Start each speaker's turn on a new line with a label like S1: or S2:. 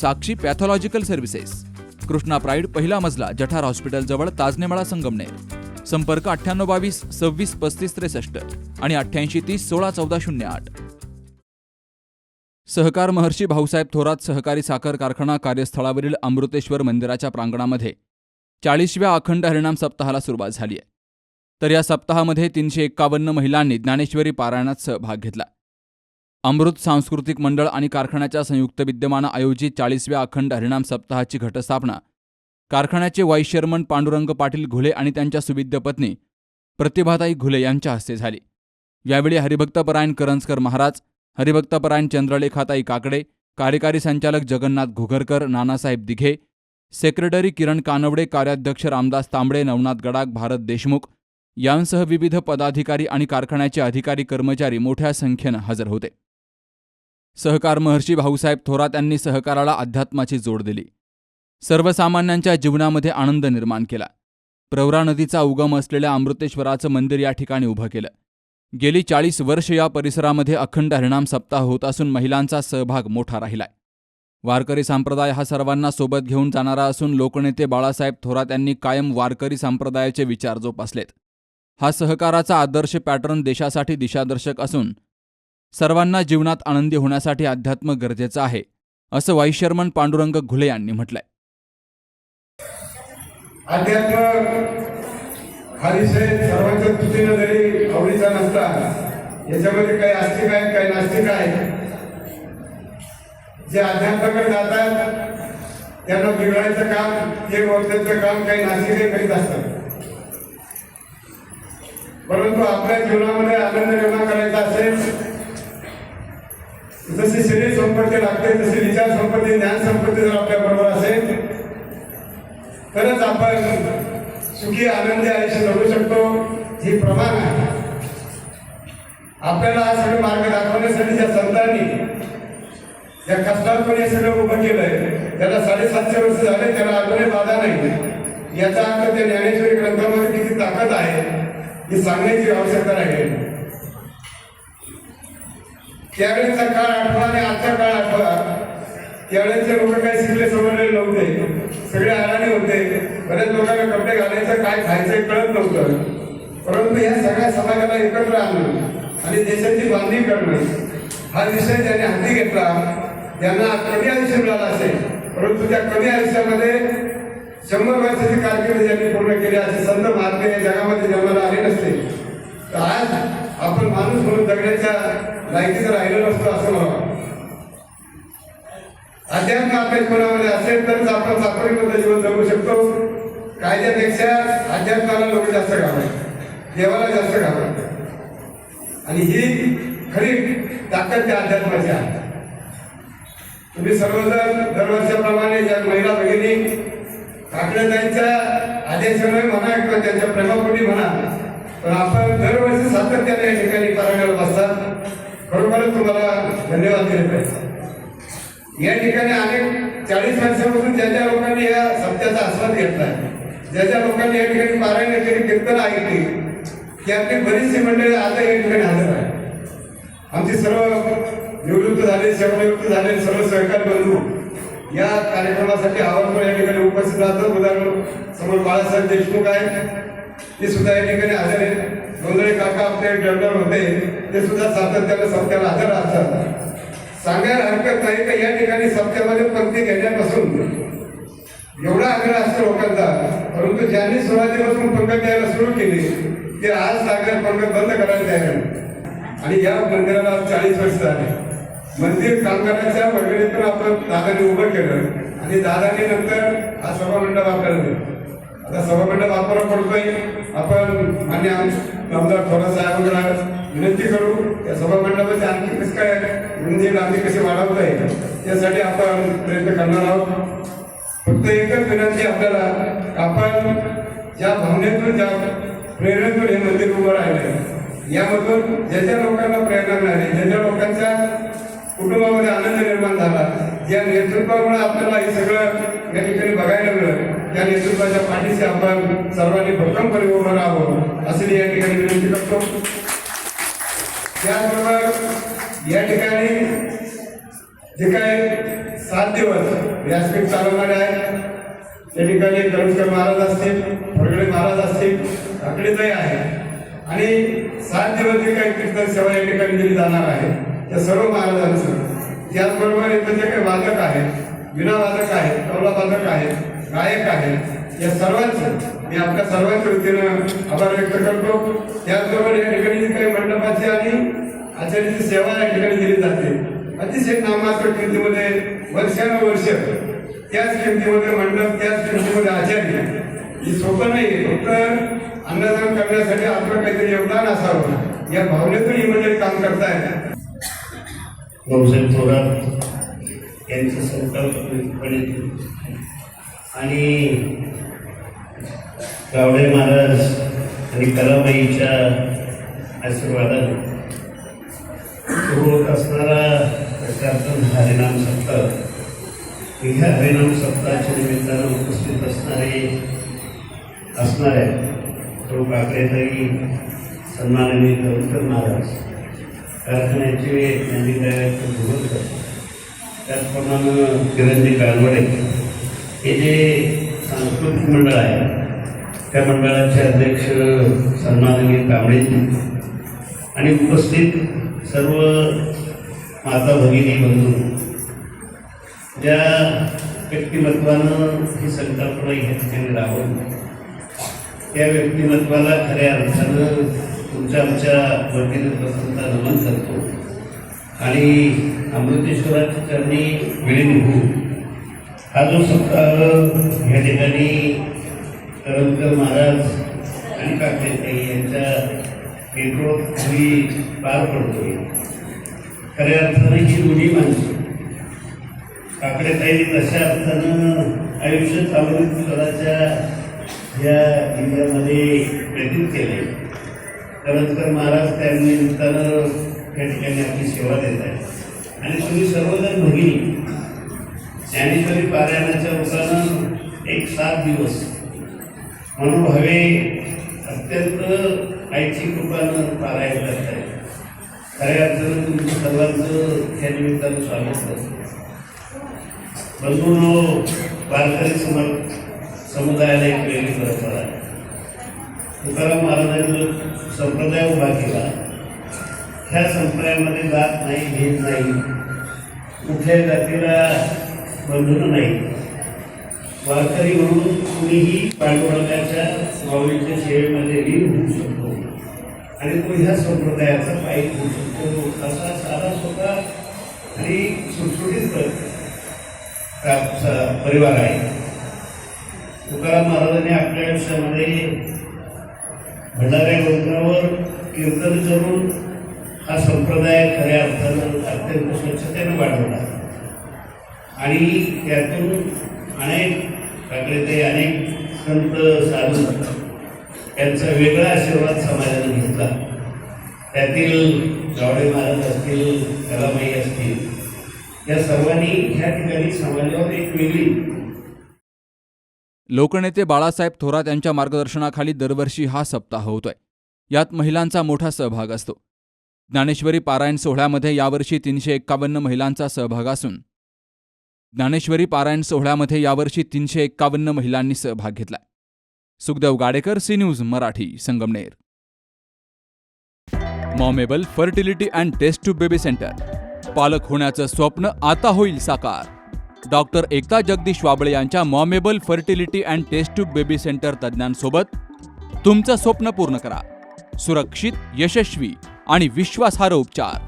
S1: Sakshi pathological services. Krishna Pride पहिला मजला जठार hospital जवळ ताजनेमाळा संगमनेर. संपर्क अठ्ठ्याण्णव बावीस सव्वीस पस्तीस त्रेसष्ट आणि अठ्ठ्याऐंशी तीस सोळा चौदा शून्य आठ. सहकार महर्षी भाऊसाहेब थोरात सहकारी साखर कारखाना कार्यस्थळावरील अमृतेश्वर मंदिराच्या प्रांगणामध्ये चाळीसव्या अखंड हरिणाम सप्ताहाला सुरुवात झाली आहे. तर या सप्ताहामध्ये तीनशे एक्कावन्न महिलांनी ज्ञानेश्वरी पारायणात सहभाग घेतला. अमृत सांस्कृतिक मंडळ आणि कारखान्याच्या संयुक्त विद्यमानं आयोजित चाळीसव्या अखंड हरिणाम सप्ताहाची घटस्थापना. कारखान्याचे वाईस चेअरमन पांडुरंग पाटील घुले आणि त्यांच्या सुविद्य पत्नी प्रतिभाताई घुले यांच्या हस्ते झाली. यावेळी हरिभक्तपरायण करंजकर महाराज हरिभक्तपरायण चंद्रलेखाताई काकडे कार्यकारी संचालक जगन्नाथ घुगरकर नानासाहेब दिघे सेक्रेटरी किरण कानवडे कार्याध्यक्ष रामदास तांबडे नवनाथ गडाख भारत देशमुख यांसह विविध पदाधिकारी आणि कारखान्याचे अधिकारी कर्मचारी मोठ्या संख्येनं हजर होते. सहकार महर्षी भाऊसाहेब थोरात यांनी सहकाराला अध्यात्माची जोड दिली. सर्वसामान्यांच्या जीवनामध्ये आनंद निर्माण केला. प्रवरा नदीचा उगम असलेल्या अमृतेश्वराचं मंदिर या ठिकाणी उभं केलं. गेली चाळीस वर्ष या परिसरामध्ये अखंड हरिणाम सप्ताह होत असून महिलांचा सहभाग मोठा राहिलाय. वारकरी संप्रदाय हा सर्वांना सोबत घेऊन जाणारा असून लोकनेते बाळासाहेब थोरात यांनी कायम वारकरी संप्रदायाचे विचार जोपासलेत. हा सहकाराचा आदर्श पॅटर्न देशासाठी दिशादर्शक असून सर्वांना जीवनात आनंदी होण्यासाठी अध्यात्म गरजेचं आहे असं वाईशर्मन पांडुरंग घुले यांनी म्हटलंय.
S2: अध्यात्म हा सर्वांच्या दृष्टीनं जरी आवडीचा नसता याच्यामध्ये काही आस्तिक आहेत काही नास्तिक आहेत जे अध्यात्माकडे जातात त्यांना बिघडायचं काम जे वर्षाचं काम काही नास्तिकही करीत असतात परंतु आपल्या जीवनामध्ये आनंद निर्माण करायचा असेल जशी शरीर संपत्ती लागते तशी विचार संपत्ती ज्ञान संपत्ती जर आपल्या बरोबर असेल तरच आपण सुखी आनंदी आयुष्य जगू शकतो. ही प्रमाण आहे. आपल्याला हा सगळं मार्ग दाखवण्यासाठी ज्या संतांनी ज्या कष्टातून हे सगळं उभं केलंय त्याला साडेसातशे वर्ष झाले त्याला अजूनही बाधा नाही. याचा अर्थ त्या ज्ञानेश्वरी ग्रंथामध्ये किती ताकद आहे ही सांगण्याची आवश्यकता राहील त्यावेळेचा काळ आठवा आणि आजचा काळ आठवा त्यावेळेचे लोक काही शिकले समजलेले नव्हते. सगळे आराने होते. बऱ्याच लोकांना कपडे घालायचं काय खायचं कळत नव्हतं. परंतु या सगळ्या समाजाला एकत्र आणणं आणि देशाची बांधणी करणं हा विषय ज्याने हाती घेतला. त्यांना कमी आयुष्य मिळालं असेल परंतु त्या कमी आयुष्यामध्ये शंभर वर्षाची कारकिर्द ज्यांनी पूर्ण केली असे संत महात्मे जगामध्ये जन्माला आले नसते. तर आज आपण माणूस म्हणून जगण्याच्या लायकीचं राहिलो नसतो असं मला अध्यात्म आपल्या असेल तरच आपण सात्विकमध्ये जीवन जगू शकतो. कायद्यापेक्षा अध्यात्माला लोक जास्त घाबरतात. देवाला जास्त घाबरतात. आणि ही खरी ताकद त्या अध्यात्माची आहे. तुम्ही सर्वजण दरवर्षाप्रमाणे ज्या महिला भगिनी काकडेताईंच्या आदेशामुळे म्हणा किंवा त्यांच्या प्रेमापोटी म्हणा पण आपण दरवर्षी सातत्याने या ठिकाणी पारायणाला बसतात. खरोखरच तुम्हाला धन्यवाद दिले पाहिजे या ठिकाणी अनेक चाळीस वर्षापासून ज्या ज्या लोकांनी या सत्याचा आस्वाद घेतला ज्या ज्या लोकांनी या ठिकाणी पारायण केली कीर्तन ऐकली त्यातली बरीचशी मंडळी आता या ठिकाणी हजर आहे आमचे सर्व निवृत्त झाले सेवानिवृत्त झाले सर्व सहकारी बंधू या कार्यक्रमासाठी आवर्जून या ठिकाणी उपस्थित राहतो उदाहरण समोर बाळासाहेब देशमुख आहेत. ते सुद्धा या ठिकाणी हजर आहेत गोंधळे काका आपले डॉक्टर होते. ते सुद्धा सातत्यानं सत्याला हजर असतात. सांगायला हरकत नाही तर या ठिकाणी सत्यामध्ये पंक्ती घेण्यापासून? एवढा आग्रह असतो लोकांचा. परंतु ज्यांनी सुरुवातीपासून पंगत द्यायला सुरू केली ते आज सागर पंगत बंद करायला तयार आणि या मंदिराला आज चाळीस वर्ष झाले. मंदिर कामगाराच्या वर्गणीतून आपण दादाने उभं केलं. आणि दादाने नंतर हा सभामंडप आपल्याला दिला. आता सर्व मंडळ आपण पडतोय आपण मान्य आमदार थोडा साहेबांकडे विनंती करू या सभामंडपाचे आणखी कसं काय म्हणजे आम्ही कसे वाढवता येईल त्यासाठी आपण प्रयत्न करणार आहोत. फक्त एकच विनंती आपल्याला आपण ज्या भावनेतून ज्या प्रेरणेतून हे मंदिर उभं राहिलं यामधून ज्या ज्या लोकांना प्रेरणा मिळाली ज्या ज्या लोकांच्या कुटुंबामध्ये आनंद निर्माण झाला या नेतृत्वामुळे आपल्याला हे सगळं या ठिकाणी बघायला मिळालं. त्या नेतृत्वाच्या पाठीशी आपण सर्वांनी भक्कमपणे उभं राहावं असे मी या ठिकाणी विनंती करतो. त्याचबरोबर या ठिकाणी जे काय सात दिवस व्यासपीठ चालवणारे आहेत त्या ठिकाणी करुणकर महाराज असतील फरगडे महाराज असतील काकडेताई आहे आणि सात दिवस जे काही कीर्तन सेवा या ठिकाणी दिली जाणार आहे त्या सर्व महाराजांचं. त्याचबरोबर इथं जे काही वादक आहेत विना वादक आहेत तबला वादक आहेत गायक आहेत. या सर्वांचं मी आपल्या सर्वांच्या वतीनं आभार व्यक्त करतो. त्याचबरोबर या ठिकाणी काही मंडपाची आणि आचार्याची सेवा या ठिकाणी दिली जाते. अतिशय नामात्र किमतीमध्ये वर्षानुवर्ष त्याच किमतीमध्ये मंडप त्याच किमतीमध्ये आचार्य. ही सोपं नाही फक्त अन्नदान करण्यासाठी आपलं काहीतरी योगदान असावं. या भावनेतून ही मंडळी म्हणजे काम करतायत.
S3: भाऊसाहेब थोरात यांचं संकल्पने आणि गावडे महाराज आणि कलाबाईच्या आशीर्वादाने सुरू होत असणारा प्रशासन हरिनाम सप्ताह. ह्या हरिनाम सप्ताहाच्या निमित्तानं उपस्थित असणारे असणारे तो काकडेताई सन्माननीय करुणकर महाराज कारखान्याचे नंदीदाराचे धुरकर त्याचप्रमाणे किरणजी कालवडे हे जे सांस्कृतिक मंडळ आहे त्या मंडळाचे अध्यक्ष सन्माननीय कांबळेजी आणि उपस्थित सर्व माता भगिनी बंधू ज्या व्यक्तिमत्वानं ही संकल्पना या ठिकाणी राबवली. त्या व्यक्तिमत्वाला खऱ्या अर्थानं तुमच्या आमच्या वतीनं प्रसन्नता नमन करतो आणि अमृतेश्वराच्या चरणी विलीन होऊ हा जो सप्ताह या ठिकाणी करमकर महाराज आणि काकडेताई यांच्या नेतृत्वाखाली पार पडतोय. खऱ्या अर्थानं ही दोन्ही माणसं. काकडेताई तशा अर्थानं आयुष्य अमृतेश्वराच्या या जिल्ह्यामध्ये व्यतीत केले करंजकर महाराज त्या निमित्तानं त्या ठिकाणी आपली सेवा देत आहेत आणि तुम्ही सर्वजण भगिनी ज्ञानेश्वरी पारायणाच्या रूपानं एक सात दिवस. मनोभावे अत्यंत आईची कृपानं पारायण करताय. खऱ्या अर्थानं तुमचं सर्वांचं त्या निमित्तानं स्वागत करतो. बंधूंनो वारकरी समाज समुदायाला एक वेगळी परंपरा आहे. तुकाराम महाराजांनी संप्रदाय उभा केला. ह्या संप्रदायामध्ये जात नाही भेद नाही. कुठल्या जातीला बंधन नाही वारकरी म्हणून कुणीही पाठवण्याच्या माऊलीच्या सेवेमध्ये लीन होऊ शकतो आणि तो ह्या संप्रदायाचा पायी होऊ शकतो. असा साधा सोपा आणि सुटसुटीत स- परिवार आहे. तुकाराम महाराजांनी आपल्या आयुष्यामध्ये भंडाऱ्या गोंधळावर कीर्तन करून हा संप्रदाय खऱ्या अर्थानं अत्यंत स्वच्छतेनं वाढवला. आणि त्यातून अनेक काकडे अनेक संत साधू त्यांचा वेगळा आशीर्वाद समाजाने घेतला. त्यातील गावडे महाराज असतील कलामाई असतील या सर्वांनी ह्या ठिकाणी समाजावर एक वेगळी
S1: लोकनेते बाळासाहेब थोरात यांच्या मार्गदर्शनाखाली दरवर्षी हा सप्ताह होतोय. यात महिलांचा मोठा सहभाग असतो. ज्ञानेश्वरी पारायण सोहळ्यामध्ये यावर्षी तीनशे एक्कावन्न महिलांचा सहभाग असून ज्ञानेश्वरी पारायण सोहळ्यामध्ये यावर्षी तीनशे एक्कावन्न महिलांनी सहभाग घेतलाय. Sukhdev Gadekar C news Marathi Sangamner. Momable fertility and test tube baby centre. पालक होण्याचं स्वप्न आता होईल साकार. डॉक्टर एकता जगदीश वाबळे यांच्या Momable fertility and test tube baby centre तज्ज्ञांसोबत तुमचं स्वप्न पूर्ण करा. सुरक्षित यशस्वी आणि विश्वासार्ह उपचार.